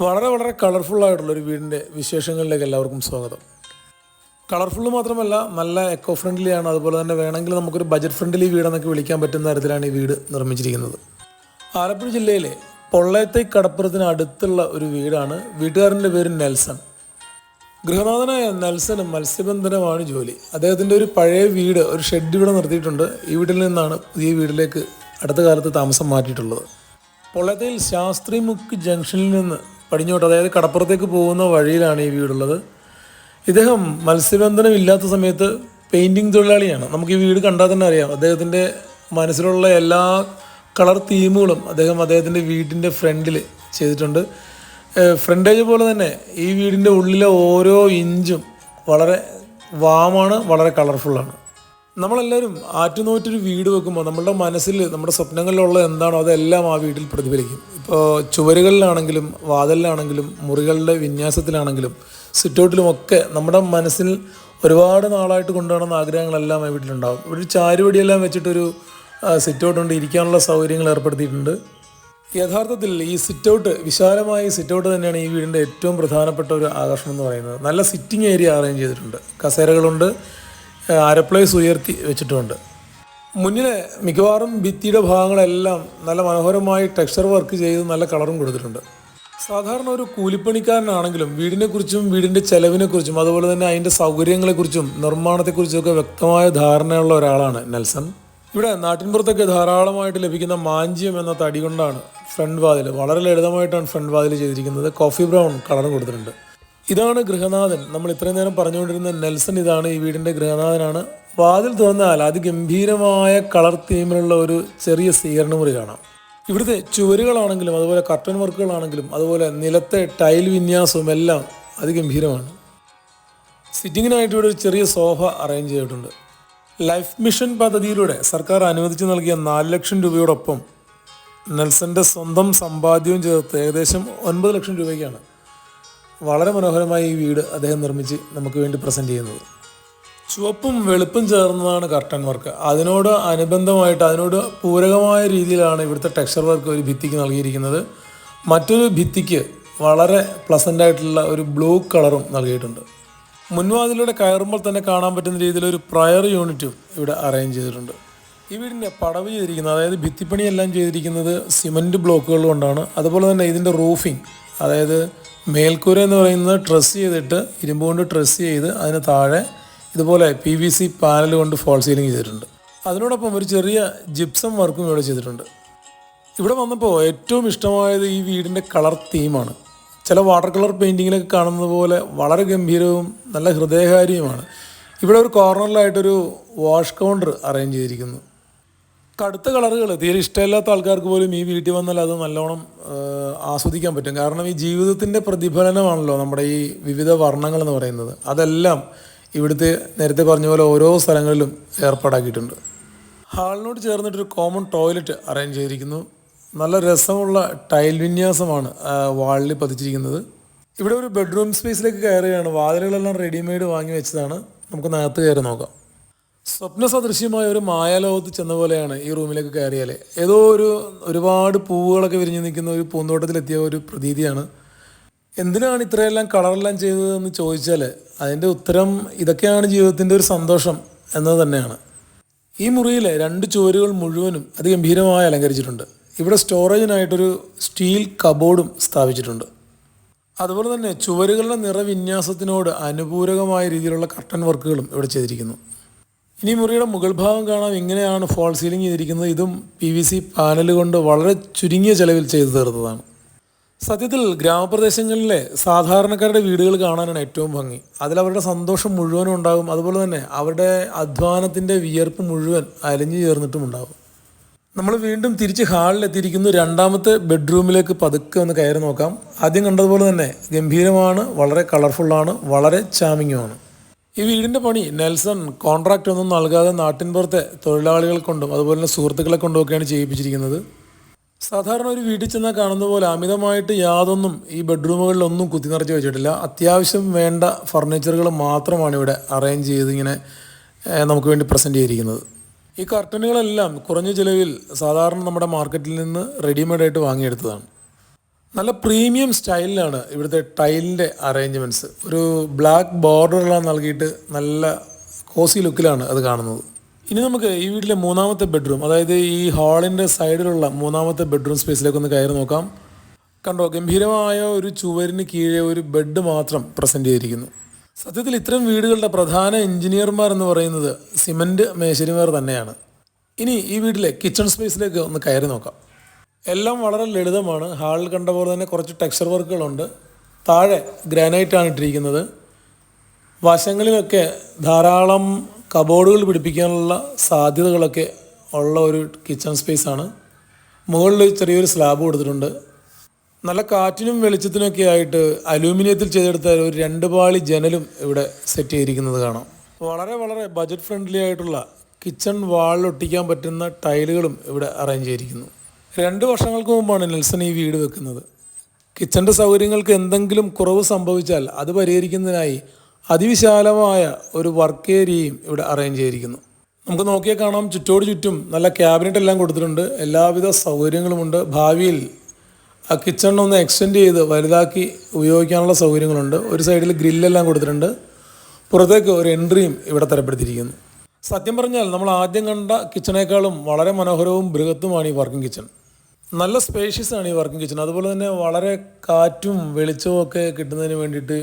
വളരെ വളരെ ഒരു വീടിന്റെ വിശേഷങ്ങളിലേക്ക് എല്ലാവർക്കും സ്വാഗതം. കളർഫുൾ മാത്രമല്ല നല്ല എക്കോ ഫ്രണ്ട്ലി ആണ്. അതുപോലെ തന്നെ വേണമെങ്കിൽ നമുക്കൊരു ബജറ്റ് ഫ്രണ്ട്ലി വീടെന്നൊക്കെ വിളിക്കാൻ പറ്റുന്ന തരത്തിലാണ് ഈ വീട് നിർമ്മിച്ചിരിക്കുന്നത്. ആലപ്പുഴ ജില്ലയിലെ പൊള്ളയത്തെ കടപ്പുറത്തിന് അടുത്തുള്ള ഒരു വീടാണ്. വീട്ടുകാരന്റെ പേര് നെൽസൺ. ഗൃഹനാഥനായ നെൽസന് മത്സ്യബന്ധനമാണ് ജോലി. അദ്ദേഹത്തിന്റെ ഒരു പഴയ വീട് ഒരു ഷെഡ് ഇവിടെ നിർത്തിയിട്ടുണ്ട്. ഈ വീട്ടിൽ നിന്നാണ് പുതിയ വീട്ടിലേക്ക് അടുത്ത കാലത്ത് താമസം മാറ്റിയിട്ടുള്ളത്. പൊള്ളത്തയിൽ ശാസ്ത്രിമുക്ക് ജംഗ്ഷനിൽ നിന്ന് പടിഞ്ഞോട്ട് അതായത് കടപ്പുറത്തേക്ക് പോകുന്ന വഴിയിലാണ് ഈ വീടുള്ളത്. ഇദ്ദേഹം മത്സ്യബന്ധനം ഇല്ലാത്ത സമയത്ത് പെയിന്റിങ് തൊഴിലാളിയാണ്. നമുക്ക് ഈ വീട് കണ്ടാൽ തന്നെ അറിയാം. അദ്ദേഹത്തിന്റെ മനസ്സിലുള്ള എല്ലാ കളർ തീമുകളും അദ്ദേഹം അദ്ദേഹത്തിന്റെ വീടിന്റെ ഫ്രണ്ടിൽ ചെയ്തിട്ടുണ്ട്. ഫ്രണ്ടേജ് പോലെ തന്നെ ഈ വീടിന്റെ ഉള്ളിലെ ഓരോ ഇഞ്ചും വളരെ വാമാണ് വളരെ കളർഫുള്ളാണ് നമ്മളെല്ലാവരും ആറ്റുനോറ്റൊരു വീട് വെക്കുമ്പോൾ നമ്മുടെ മനസ്സിൽ നമ്മുടെ സ്വപ്നങ്ങളിലുള്ള എന്താണോ അതെല്ലാം ആ വീട്ടിൽ പ്രതിഫലിക്കും. ഇപ്പോൾ ചുവരുകളിലാണെങ്കിലും വാതിലിലാണെങ്കിലും മുറികളുടെ വിന്യാസത്തിലാണെങ്കിലും സിറ്റൗട്ടിലുമൊക്കെ നമ്മുടെ മനസ്സിൽ ഒരുപാട് നാളായിട്ട് കൊണ്ടുപോകണമെന്ന ആഗ്രഹങ്ങളെല്ലാം ആ വീട്ടിലുണ്ടാകും ഇവിടെ ഒരു ചാരുവടിയെല്ലാം വെച്ചിട്ടൊരു സിറ്റൗട്ട് കൊണ്ട് ഇരിക്കാനുള്ള സൗകര്യങ്ങൾ ഏർപ്പെടുത്തിയിട്ടുണ്ട്. യഥാർത്ഥത്തിൽ ഈ സിറ്റൗട്ട് വിശാലമായ സിറ്റൗട്ട് സിറ്റ് തന്നെയാണ് ഈ വീടിന്റെ ഏറ്റവും പ്രധാനപ്പെട്ട ഒരു ആകർഷണം എന്ന് പറയുന്നത്. നല്ല സിറ്റിംഗ് ഏരിയ അറേഞ്ച് ചെയ്തിട്ടുണ്ട്. കസേരകളുണ്ട് അരപ്ലേസ് ഉയർത്തി വെച്ചിട്ടുണ്ട്. മുന്നിലെ മിക്കവാറും ഭിത്തിയുടെ ഭാഗങ്ങളെല്ലാം നല്ല മനോഹരമായി ടെക്സ്ചർ വർക്ക് ചെയ്ത് നല്ല കളറും കൊടുത്തിട്ടുണ്ട്. സാധാരണ ഒരു കൂലിപ്പണിക്കാരനാണെങ്കിലും വീടിനെക്കുറിച്ചും വീടിന്റെ ചെലവിനെക്കുറിച്ചും അതുപോലെ തന്നെ അതിന്റെ സൗകര്യങ്ങളെക്കുറിച്ചും നിർമ്മാണത്തെക്കുറിച്ചും ഒക്കെ വ്യക്തമായ ധാരണയുള്ള ഒരാളാണ് നെൽസൺ. ഇവിടെ നാട്ടിൻപുറത്തൊക്കെ ധാരാളമായിട്ട് ലഭിക്കുന്ന മാഞ്ചിയം എന്ന തടി കൊണ്ടാണ് ഫ്രണ്ട് വാതിൽ. വളരെ ലളിതമായിട്ടാണ് ഫ്രണ്ട് വാതിൽ ചെയ്തിരിക്കുന്നത്. കോഫി ബ്രൗൺ കളർ കൊടുത്തിട്ടുണ്ട്. ഇതാണ് ഗൃഹനാഥൻ. നമ്മൾ ഇത്രയും നേരം പറഞ്ഞുകൊണ്ടിരുന്ന നെൽസൺ ഇതാണ് ഈ വീടിന്റെ ഗൃഹനാഥനാണ്. വാതിൽ തുറന്നാൽ അതിഗംഭീരമായ കളർ തീമിലുള്ള ഒരു ചെറിയ സ്വീകരണ മുറി കാണാം. ഇവിടുത്തെ ചുവരുകളാണെങ്കിലും അതുപോലെ കർട്ടൻ വർക്കുകളാണെങ്കിലും അതുപോലെ നിലത്തെ ടൈൽ വിന്യാസവും എല്ലാം അതിഗംഭീരമാണ്. സിറ്റിങ്ങിനായിട്ട് ഇവിടെ ഒരു ചെറിയ സോഫ അറേഞ്ച് ചെയ്തിട്ടുണ്ട്. ലൈഫ് മിഷൻ പദ്ധതിയിലൂടെ സർക്കാർ അനുവദിച്ചു നൽകിയ നാല് ലക്ഷം രൂപയോടൊപ്പം നെൽസന്റെ സ്വന്തം സമ്പാദ്യവും ചേർത്ത് ഏകദേശം ഒൻപത് ലക്ഷം രൂപയ്ക്കാണ്. വളരെ മനോഹരമായി ഈ വീട് അദ്ദേഹം നിർമ്മിച്ച് നമുക്ക് വേണ്ടി പ്രസന്റ് ചെയ്യുന്നത്. ചുവപ്പും വെളുപ്പും ചേർന്നതാണ് കർട്ടൻ വർക്ക് അതിനോട് അനുബന്ധമായിട്ട് അതിനോട് പൂരകമായ രീതിയിലാണ് ഇവിടുത്തെ ടെക്സ്ചർ വർക്ക് ഒരു ഭിത്തിക്ക് നൽകിയിരിക്കുന്നത്. മറ്റൊരു ഭിത്തിക്ക് വളരെ പ്ലസന്റ് ആയിട്ടുള്ള ഒരു ബ്ലൂ കളറും നൽകിയിട്ടുണ്ട്. മുൻവാതിലൂടെ കയറുമ്പോൾ തന്നെ കാണാൻ പറ്റുന്ന രീതിയിൽ ഒരു പ്രയർ യൂണിറ്റും ഇവിടെ അറേഞ്ച് ചെയ്തിട്ടുണ്ട്. ഈ വീടിന്റെ പടവ് ചെയ്തിരിക്കുന്നത് അതായത് ഭിത്തിപ്പണിയെല്ലാം ചെയ്തിരിക്കുന്നത് സിമന്റ് ബ്ലോക്കുകൾ കൊണ്ടാണ്. അതുപോലെ തന്നെ ഇതിന്റെ റൂഫിംഗ് അതായത് മേൽക്കൂര എന്ന് പറയുന്നത് ട്രസ് ചെയ്തിട്ട് ഇരുമ്പ് കൊണ്ട് ട്രസ് ചെയ്ത് അതിന് താഴെ ഇതുപോലെ പി വി സി പാനൽ കൊണ്ട് ഫോൾ സീലിംഗ് ചെയ്തിട്ടുണ്ട്. അതിനോടൊപ്പം ഒരു ചെറിയ ജിപ്സം വർക്കും ഇവിടെ ചെയ്തിട്ടുണ്ട്. ഇവിടെ വന്നപ്പോൾ ഏറ്റവും ഇഷ്ടമായത് ഈ വീടിന്റെ കളർ തീമാണ് ചില വാട്ടർ കളർ പെയിന്റിങ്ങിലൊക്കെ കാണുന്നത് പോലെ വളരെ ഗംഭീരവും നല്ല ഹൃദയകാരിയുമാണ്. ഇവിടെ ഒരു കോർണറിലായിട്ടൊരു വാഷ് കൗണ്ടർ അറേഞ്ച് ചെയ്തിരിക്കുന്നു. കടുത്ത കളറുകൾ തീരെ ഇഷ്ടമില്ലാത്ത ആൾക്കാർക്ക് പോലും ഈ വീട്ടിൽ വന്നാൽ അത് നല്ലോണം ആസ്വദിക്കാൻ പറ്റും. കാരണം ഈ ജീവിതത്തിന്റെ പ്രതിഫലനമാണല്ലോ നമ്മുടെ ഈ വിവിധ വർണങ്ങൾ എന്ന് പറയുന്നത്. അതെല്ലാം ഇവിടുത്തെ നേരത്തെ പറഞ്ഞ പോലെ ഓരോ സ്ഥലങ്ങളിലും ഏർപ്പാടാക്കിയിട്ടുണ്ട്. ഹാളിനോട് ചേർന്നിട്ടൊരു കോമൺ ടോയ്ലറ്റ് അറേഞ്ച് ചെയ്തിരിക്കുന്നു. നല്ല രസമുള്ള ടൈൽ വിന്യാസമാണ് വാളിൽ പതിച്ചിരിക്കുന്നത്. ഇവിടെ ഒരു ബെഡ്റൂം സ്പേസിലേക്ക് കയറുകയാണ്. വാതിലുകളെല്ലാം റെഡിമെയ്ഡ് വാങ്ങി വെച്ചതാണ്. നമുക്ക് നകത്ത് കയറി നോക്കാം. സ്വപ്ന സദൃശ്യമായ ഒരു മായാലോകത്ത് ചെന്ന പോലെയാണ് ഈ റൂമിലേക്ക് കയറിയാൽ ഏതോ ഒരു ഒരുപാട് പൂവുകളൊക്കെ വിരിഞ്ഞു നിൽക്കുന്ന ഒരു പൂന്തോട്ടത്തിലെത്തിയ ഒരു പ്രതീതിയാണ്. എന്തിനാണ് ഇത്രയെല്ലാം കളറെല്ലാം ചെയ്തതെന്ന് ചോദിച്ചാൽ അതിന്റെ ഉത്തരം ഇതൊക്കെയാണ് ജീവിതത്തിന്റെ ഒരു സന്തോഷം എന്നത് തന്നെയാണ്. ഈ മുറിയിലെ രണ്ട് ചുവരുകൾ മുഴുവനും അതിഗംഭീരമായി അലങ്കരിച്ചിട്ടുണ്ട്. ഇവിടെ സ്റ്റോറേജിനായിട്ടൊരു സ്റ്റീൽ കബോർഡും സ്ഥാപിച്ചിട്ടുണ്ട്. അതുപോലെ തന്നെ ചുവരുകളുടെ നിറവിന്യാസത്തിനോട് അനുപൂരകമായ രീതിയിലുള്ള കർട്ടൻ വർക്കുകളും ഇവിടെ ചെയ്തിരിക്കുന്നു. ഇനി മുറിയുടെ മുകൾ ഭാഗം കാണാം. എങ്ങനെയാണ് ഫോൾ സീലിംഗ് ചെയ്തിരിക്കുന്നത്. ഇതും പി വി സി പാനൽ കൊണ്ട് വളരെ ചുരുങ്ങിയ ചെലവിൽ ചെയ്തു തീർത്തതാണ്. സത്യത്തിൽ ഗ്രാമപ്രദേശങ്ങളിലെ സാധാരണക്കാരുടെ വീടുകൾ കാണാനാണ് ഏറ്റവും ഭംഗി. അതിൽ അവരുടെ സന്തോഷം മുഴുവനും ഉണ്ടാകും. അതുപോലെ തന്നെ അവരുടെ അധ്വാനത്തിന്റെ വിയർപ്പ് മുഴുവൻ അലിഞ്ഞു ചേർന്നിട്ടും ഉണ്ടാകും. നമ്മൾ വീണ്ടും തിരിച്ച് ഹാളിലെത്തിയിരിക്കുന്നു രണ്ടാമത്തെ ബെഡ്റൂമിലേക്ക് പതുക്കെ ഒന്ന് കയറി നോക്കാം. ആദ്യം കണ്ടതുപോലെ തന്നെ ഗംഭീരമാണ് വളരെ കളർഫുള്ളാണ് വളരെ ചാമിങ്ങുമാണ് ഈ വീടിന്റെ പണി നെൽസൺ കോൺട്രാക്റ്റ് ഒന്നും നൽകാതെ നാട്ടിൻപുറത്തെ തൊഴിലാളികളെ കൊണ്ടും അതുപോലെ തന്നെ സുഹൃത്തുക്കളെ കൊണ്ടുമൊക്കെയാണ് ചെയ്യിപ്പിച്ചിരിക്കുന്നത്. സാധാരണ ഒരു വീട്ടിൽ ചെന്നാൽ കാണുന്ന പോലെ അമിതമായിട്ട് യാതൊന്നും ഈ ബെഡ്റൂമുകളിലൊന്നും കുത്തി നിറച്ച് വെച്ചിട്ടില്ല. അത്യാവശ്യം വേണ്ട ഫർണിച്ചറുകൾ മാത്രമാണ് ഇവിടെ അറേഞ്ച് ചെയ്ത് ഇങ്ങനെ നമുക്ക് വേണ്ടി പ്രസന്റ് ചെയ്തിരിക്കുന്നത്. ഈ കർട്ടനുകളെല്ലാം കുറഞ്ഞ ചിലവിൽ സാധാരണ നമ്മുടെ മാർക്കറ്റിൽ നിന്ന് റെഡിമെയ്ഡായിട്ട് വാങ്ങിയെടുത്തതാണ്. നല്ല പ്രീമിയം സ്റ്റൈലിലാണ് ഇവിടുത്തെ ടൈലിന്റെ അറേഞ്ച്മെന്റ്സ് ഒരു ബ്ലാക്ക് ബോർഡറെല്ലാം നൽകിയിട്ട് നല്ല കോസി ലുക്കിലാണ് അത് കാണുന്നത്. ഇനി നമുക്ക് ഈ വീട്ടിലെ മൂന്നാമത്തെ ബെഡ്റൂം അതായത് ഈ ഹാളിന്റെ സൈഡിലുള്ള മൂന്നാമത്തെ ബെഡ്റൂം സ്പേസിലേക്ക് ഒന്ന് കയറി നോക്കാം. കണ്ടോ ഗംഭീരമായ ഒരു ചുവരിന് കീഴെ ഒരു ബെഡ് മാത്രം പ്രസന്റ് ചെയ്തിരിക്കുന്നു. സത്യത്തിൽ ഇത്തരം വീടുകളുടെ പ്രധാന എഞ്ചിനീയർമാർ എന്ന് പറയുന്നത് സിമന്റ് മേശരിമാർ തന്നെയാണ്. ഇനി ഈ വീട്ടിലെ കിച്ചൺ സ്പേസിലേക്ക് ഒന്ന് കയറി നോക്കാം. എല്ലാം വളരെ ലളിതമാണ്. ഹാളിൽ കണ്ട പോലെ തന്നെ കുറച്ച് ടെക്സ്ചർ വർക്കുകളുണ്ട്. താഴെ ഗ്രാനൈറ്റ് ആണ് ഇട്ടിരിക്കുന്നത്. വശങ്ങളിലൊക്കെ ധാരാളം കബോർഡുകൾ പിടിപ്പിക്കാനുള്ള സാധ്യതകളൊക്കെ ഉള്ള ഒരു കിച്ചൺ സ്പേസാണ് മുകളിൽ ചെറിയൊരു സ്ലാബ് കൊടുത്തിട്ടുണ്ട്. നല്ല കാറ്റിനും വെളിച്ചത്തിനൊക്കെ ആയിട്ട് അലൂമിനിയത്തിൽ ചെയ്തെടുത്ത ഒരു രണ്ട് പാളി ജനലും ഇവിടെ സെറ്റ് ചെയ്തിരിക്കുന്നത് കാണാം. വളരെ വളരെ ബജറ്റ് ഫ്രണ്ട്ലി ആയിട്ടുള്ള കിച്ചൺ വാളിൽ ഒട്ടിക്കാൻ പറ്റുന്ന ടൈലുകളും ഇവിടെ അറേഞ്ച് ചെയ്തിരിക്കുന്നു. രണ്ട് വർഷങ്ങൾക്ക് മുമ്പാണ് നെൽസൺ ഈ വീട് വെക്കുന്നത്. കിച്ചന്റെ സൗകര്യങ്ങൾക്ക് എന്തെങ്കിലും കുറവ് സംഭവിച്ചാൽ അത് പരിഹരിക്കുന്നതിനായി അതിവിശാലമായ ഒരു വർക്ക് ഏരിയയും ഇവിടെ അറേഞ്ച് ചെയ്തിരിക്കുന്നു. നമുക്ക് നോക്കിയാൽ കാണാം ചുറ്റോട് ചുറ്റും നല്ല ക്യാബിനറ്റ് എല്ലാം കൊടുത്തിട്ടുണ്ട്. എല്ലാവിധ സൗകര്യങ്ങളുമുണ്ട് ഭാവിയിൽ ആ കിച്ചൺ ഒന്ന് എക്സ്റ്റെൻഡ് ചെയ്ത് വലുതാക്കി ഉപയോഗിക്കാനുള്ള സൗകര്യങ്ങളുണ്ട്. ഒരു സൈഡിൽ ഗ്രില്ലെല്ലാം കൊടുത്തിട്ടുണ്ട്. പുറത്തേക്ക് ഒരു എൻട്രിയും ഇവിടെ തരപ്പെടുത്തിയിരിക്കുന്നു. സത്യം പറഞ്ഞാൽ നമ്മൾ ആദ്യം കണ്ട കിച്ചണേക്കാളും വളരെ മനോഹരവും ബൃഹത്തുമാണ് ഈ വർക്കിംഗ് കിച്ചൺ നല്ല സ്പേഷ്യസ് ആണ് ഈ വർക്കിംഗ് കിച്ചൺ അതുപോലെ തന്നെ വളരെ കാറ്റും വെളിച്ചവും ഒക്കെ കിട്ടുന്നതിന് വേണ്ടിയിട്ട്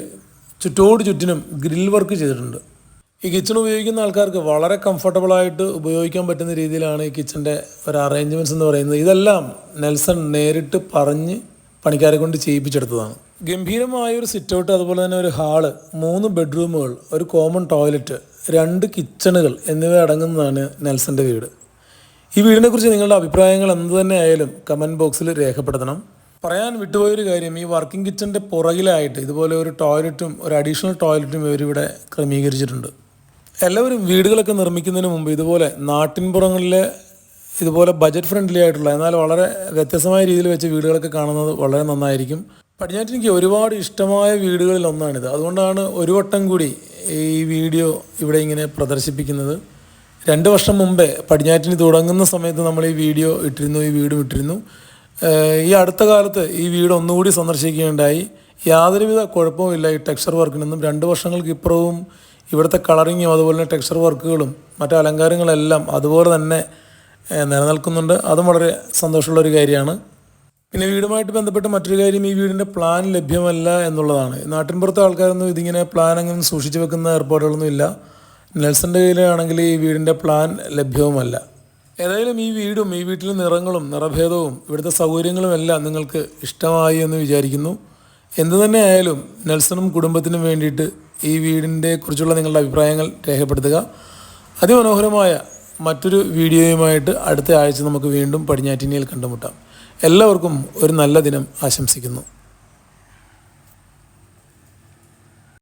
ചുറ്റോട് ചുറ്റിനും ഗ്രിൽ വർക്ക് ചെയ്തിട്ടുണ്ട്. ഈ കിച്ചൺ ഉപയോഗിക്കുന്ന ആൾക്കാർക്ക് വളരെ കംഫർട്ടബിളായിട്ട് ഉപയോഗിക്കാൻ പറ്റുന്ന രീതിയിലാണ് ഈ കിച്ചന്റെ ഒരു അറേഞ്ച്മെന്റ്സ് എന്ന് പറയുന്നത്. ഇതെല്ലാം നെൽസൺ നേരിട്ട് പറഞ്ഞ് പണിക്കാരെ കൊണ്ട് ചെയ്യിപ്പിച്ചെടുത്തതാണ്. ഗംഭീരമായ ഒരു സിറ്റൗട്ട് അതുപോലെ തന്നെ ഒരു ഹാൾ മൂന്ന് ബെഡ്റൂമുകൾ ഒരു കോമൺ ടോയ്ലറ്റ് രണ്ട് കിച്ചണുകൾ എന്നിവ അടങ്ങുന്നതാണ് നെൽസന്റെ വീട്. ഈ വീടിനെക്കുറിച്ച് നിങ്ങളുടെ അഭിപ്രായങ്ങൾ എന്ത് തന്നെ ആയാലും കമന്റ് ബോക്സിൽ രേഖപ്പെടുത്തണം. പറയാൻ വിട്ടുപോയൊരു കാര്യം ഈ വർക്കിംഗ് കിച്ചന്റെ പുറകിലായിട്ട് ഇതുപോലെ ഒരു ടോയ്ലറ്റും ഒരു അഡീഷണൽ ടോയ്ലറ്റും ഇവരിവിടെ ക്രമീകരിച്ചിട്ടുണ്ട്. എല്ലാവരും വീടുകളൊക്കെ നിർമ്മിക്കുന്നതിന് മുമ്പ് ഇതുപോലെ നാട്ടിൻപുറങ്ങളിലെ ഇതുപോലെ ബജറ്റ് ഫ്രണ്ട്ലി ആയിട്ടുള്ള എന്നാൽ വളരെ വ്യത്യസ്തമായ രീതിയിൽ വെച്ച് വീടുകളൊക്കെ കാണുന്നത് വളരെ നന്നായിരിക്കും. പടിഞ്ഞാറ്റിനിക്ക് ഒരുപാട് ഇഷ്ടമായ വീടുകളിൽ ഒന്നാണിത്. അതുകൊണ്ടാണ് ഒരു വട്ടം കൂടി ഈ വീഡിയോ ഇവിടെ ഇങ്ങനെ പ്രദർശിപ്പിക്കുന്നത്. രണ്ട് വർഷം മുമ്പേ പടിഞ്ഞാറ്റിന് തുടങ്ങുന്ന സമയത്ത് നമ്മൾ ഈ വീഡിയോ ഇട്ടിരുന്നു ഈ വീടും ഇട്ടിരുന്നു. ഈ അടുത്ത കാലത്ത് ഈ വീട് ഒന്നുകൂടി സന്ദർശിക്കുകയുണ്ടായി. യാതൊരുവിധ കുഴപ്പവുമില്ല ഈ ടെക്സ്ചർ വർക്കിനൊന്നും. രണ്ട് വർഷങ്ങൾക്ക് ഇപ്പുറവും ഇവിടുത്തെ കളറിങ്ങും അതുപോലെ തന്നെ ടെക്സ്ചർ വർക്കുകളും മറ്റു അലങ്കാരങ്ങളെല്ലാം അതുപോലെ തന്നെ നിലനിൽക്കുന്നുണ്ട്. അതും വളരെ സന്തോഷമുള്ള ഒരു കാര്യമാണ്. പിന്നെ വീടുമായിട്ട് ബന്ധപ്പെട്ട മറ്റൊരു കാര്യം ഈ വീടിന്റെ പ്ലാൻ ലഭ്യമല്ല എന്നുള്ളതാണ്. നാട്ടിൻപുറത്തെ ആൾക്കാരൊന്നും ഇതിങ്ങനെ പ്ലാൻ അങ്ങനെ സൂക്ഷിച്ചു വെക്കുന്ന ഏർപ്പാടുകളൊന്നും ഇല്ല. നെൽസന്റെ കയ്യിലാണെങ്കിൽ ഈ വീടിന്റെ പ്ലാൻ ലഭ്യവുമല്ല. ഏതായാലും ഈ വീടും ഈ വീട്ടിലെ നിറങ്ങളും നിറഭേദവും ഇവിടുത്തെ സൗകര്യങ്ങളും എല്ലാം നിങ്ങൾക്ക് ഇഷ്ടമായി എന്ന് വിചാരിക്കുന്നു. എന്തു തന്നെ ആയാലും നെൽസണും കുടുംബത്തിനും വേണ്ടിയിട്ട് ഈ വീടിന്റെ കുറിച്ചുള്ള നിങ്ങളുടെ അഭിപ്രായങ്ങൾ രേഖപ്പെടുത്തുക. അതിമനോഹരമായ മറ്റൊരു വീഡിയോയുമായിട്ട് അടുത്ത ആഴ്ച നമുക്ക് വീണ്ടും പടിഞ്ഞാറ്റിനിയിൽ കണ്ടുമുട്ടാം. എല്ലാവർക്കും ഒരു നല്ല ദിനം ആശംസിക്കുന്നു.